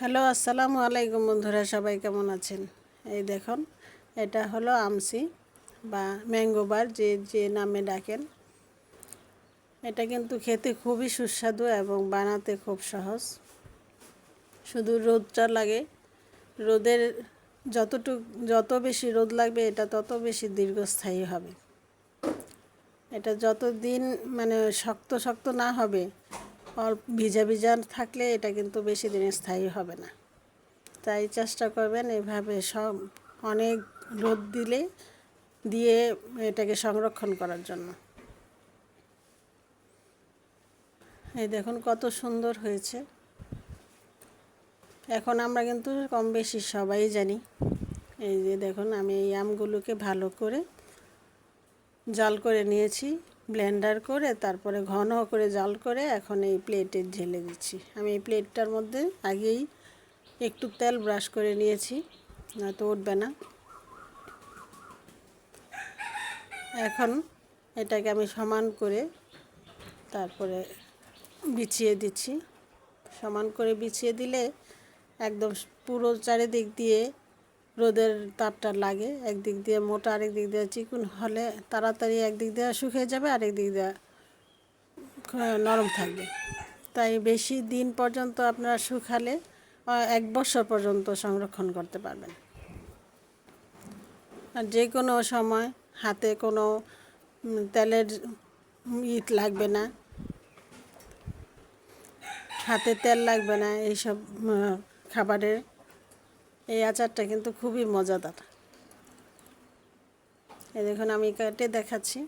Hello, আসসালামু আলাইকুম বন্ধুরা, সবাই কেমন আছেন? এই দেখুন, এটা হলো আমসি বা ম্যাঙ্গোবার যে যে নামে ডাকেন। এটা কিন্তু খেতে খুবই সুস্বাদু এবং বানাতে খুব সহজ। শুধু রোদটা লাগে, রোদের যতটুক, যত বেশি রোদ লাগবে, এটা তত বেশি দীর্ঘস্থায়ী হবে। এটা যত দিন মানে শক্ত শক্ত না হবে অল্প ভিজা ভিজা থাকলে এটা কিন্তু বেশি দিন স্থায়ী হবে না। তাই চেষ্টা করবেন এভাবে সব অনেক রোদ দিলে দিয়ে এটাকে সংরক্ষণ করার জন্য। এই দেখুন কত সুন্দর হয়েছে। এখন আমরা কিন্তু কম বেশি সবাই জানি। এই যে দেখুন আমি এই আমগুলোকে ভালো করে জাল করে নিয়েছি। ব্লেন্ডার করে তারপরে ঘন করে জাল করে এখন এই প্লেটে ঢেলে দিচ্ছি। আমি এই প্লেটটার মধ্যে আগেই একটু তেল ব্রাশ করে নিয়েছি, নয়তো উঠবে না। এখন এটাকে আমি সমান করে তারপরে বিছিয়ে দিচ্ছি। সমান করে বিছিয়ে দিলে একদম পুরো চারিদিক দিয়ে রোদের তাপটা লাগে, একদিক দিয়ে মোটা আরেক দিক দিয়ে চিকুন হলে তাড়াতাড়ি একদিক দিয়ে শুকিয়ে যাবে, আরেক দিক দিয়ে নরম থাকবে। তাই বেশি দিন পর্যন্ত আপনারা শুকালে এক বছর পর্যন্ত সংরক্ষণ করতে পারবেন। আর যে কোনো সময় হাতে কোনো তেলের ইট লাগবে না, হাতে তেল লাগবে না এইসব খাবারের। এই আচারটা কিন্তু খুবই মজাদার। এই দেখুন, আমি কেটে দেখাচ্ছি।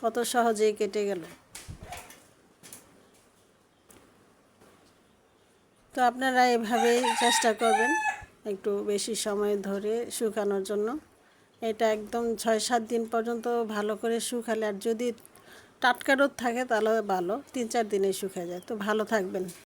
কত সহজেই কেটে গেল। তো আপনারা এভাবেই চেষ্টা করবেন একটু বেশি সময় ধরে শুকানোর জন্য। এটা একদম ছয় সাত দিন পর্যন্ত ভালো করে শুকালে, আর যদি টাটকা রোদ থাকে তাহলে ভালো, তিন চার দিনে শুকিয়ে যায়। তো ভালো থাকবেন।